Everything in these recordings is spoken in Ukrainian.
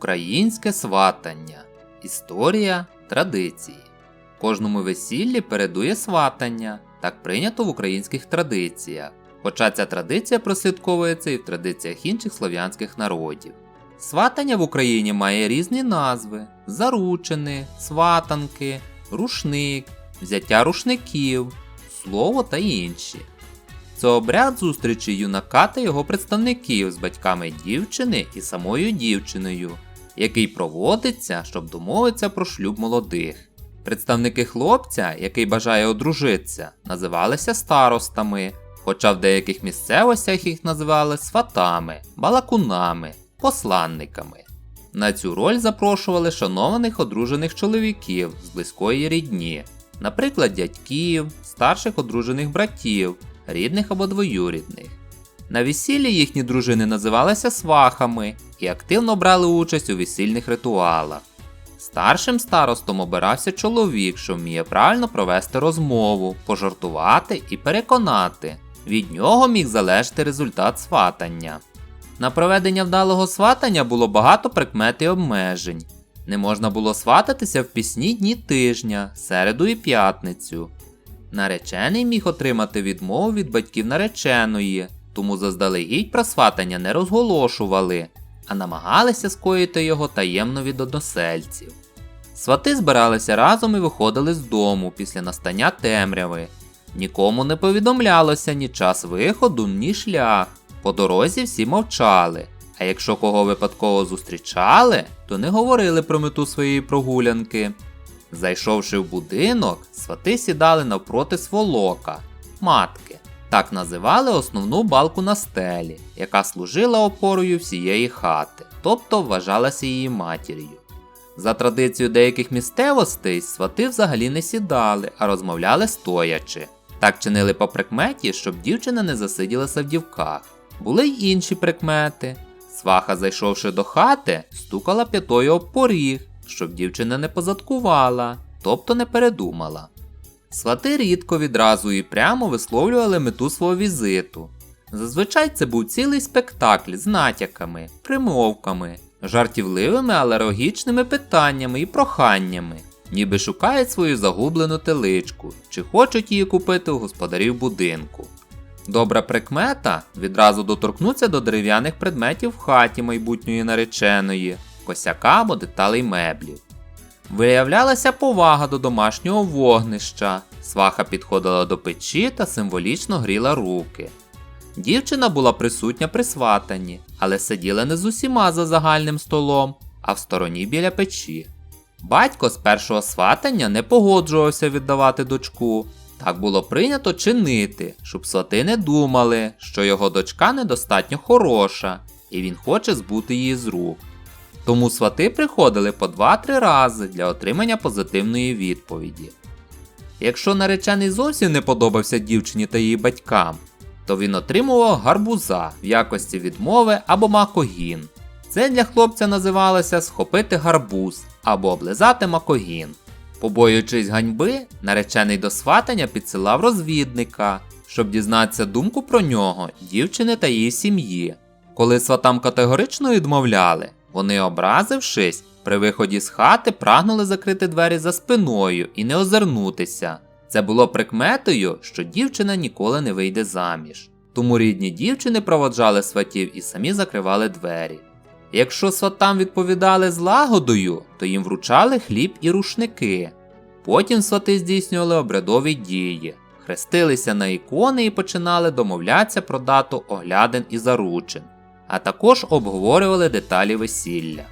Українське сватання. Історія традиції. Кожному весіллі передує сватання. Так прийнято в українських традиціях. Хоча ця традиція прослідковується і в традиціях інших слов'янських народів. Сватання в Україні має різні назви: заручини, сватанки, рушник, взяття рушників, слово та інші. Це обряд зустрічі юнака та його представників з батьками дівчини і самою дівчиною, який проводиться, щоб домовитися про шлюб молодих. Представники хлопця, який бажає одружитися, називалися старостами, хоча в деяких місцевостях їх називали сватами, балакунами, посланниками. На цю роль запрошували шанованих одружених чоловіків з близької рідні, наприклад, дядьків, старших одружених братів, рідних або двоюрідних. На весіллі їхні дружини називалися свахами і активно брали участь у весільних ритуалах. Старшим старостом обирався чоловік, що вміє правильно провести розмову, пожартувати і переконати. Від нього міг залежати результат сватання. На проведення вдалого сватання було багато прикмет і обмежень. Не можна було свататися в пісні дні тижня, середу і п'ятницю. Наречений міг отримати відмову від батьків нареченої, тому заздалегідь про сватання не розголошували, а намагалися скоїти його таємно від односельців. Свати збиралися разом і виходили з дому після настання темряви. Нікому не повідомлялося ні час виходу, ні шлях. По дорозі всі мовчали, а якщо кого випадково зустрічали, то не говорили про мету своєї прогулянки. Зайшовши в будинок, свати сідали навпроти сволока, матки. Так називали основну балку на стелі, яка служила опорою всієї хати, тобто вважалася її матір'ю. За традицією деяких місцевостей свати взагалі не сідали, а розмовляли стоячи. Так чинили по прикметі, щоб дівчина не засиділася в дівках. Були й інші прикмети. Сваха, зайшовши до хати, стукала п'ятою об поріг, щоб дівчина не позадкувала, тобто не передумала. Свати рідко відразу і прямо висловлювали мету свого візиту. Зазвичай це був цілий спектакль з натяками, примовками, жартівливими, але логічними питаннями і проханнями, ніби шукають свою загублену теличку чи хочуть її купити у господарів будинку. Добра прикмета відразу доторкнуться до дерев'яних предметів в хаті майбутньої нареченої, косяка або деталей меблів. Виявлялася повага до домашнього вогнища, сваха підходила до печі та символічно гріла руки. Дівчина була присутня при сватанні, але сиділа не з усіма за загальним столом, а в стороні біля печі. Батько з першого сватання не погоджувався віддавати дочку. Так було прийнято чинити, щоб свати не думали, що його дочка недостатньо хороша, і він хоче збути її з рук. Тому свати приходили по 2-3 рази для отримання позитивної відповіді. Якщо наречений зовсім не подобався дівчині та її батькам, то він отримував гарбуза в якості відмови або макогін. Це для хлопця називалося схопити гарбуз або облизати макогін. Побоюючись ганьби, наречений до сватання підсилав розвідника, щоб дізнатися думку про нього, дівчини та її сім'ї. Коли сватам категорично відмовляли, вони, образившись, при виході з хати прагнули закрити двері за спиною і не озирнутися. Це було прикметою, що дівчина ніколи не вийде заміж. Тому рідні дівчини проводжали сватів і самі закривали двері. Якщо сватам відповідали злагодою, то їм вручали хліб і рушники. Потім свати здійснювали обрядові дії, хрестилися на ікони і починали домовлятися про дату оглядин і заручин, а також обговорювали деталі весілля.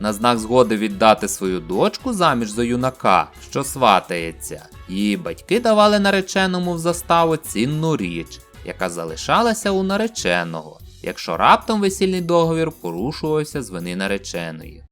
На знак згоди віддати свою дочку заміж за юнака, що сватається, її батьки давали нареченому в заставу цінну річ, яка залишалася у нареченого, якщо раптом весільний договір порушувався з вини нареченої.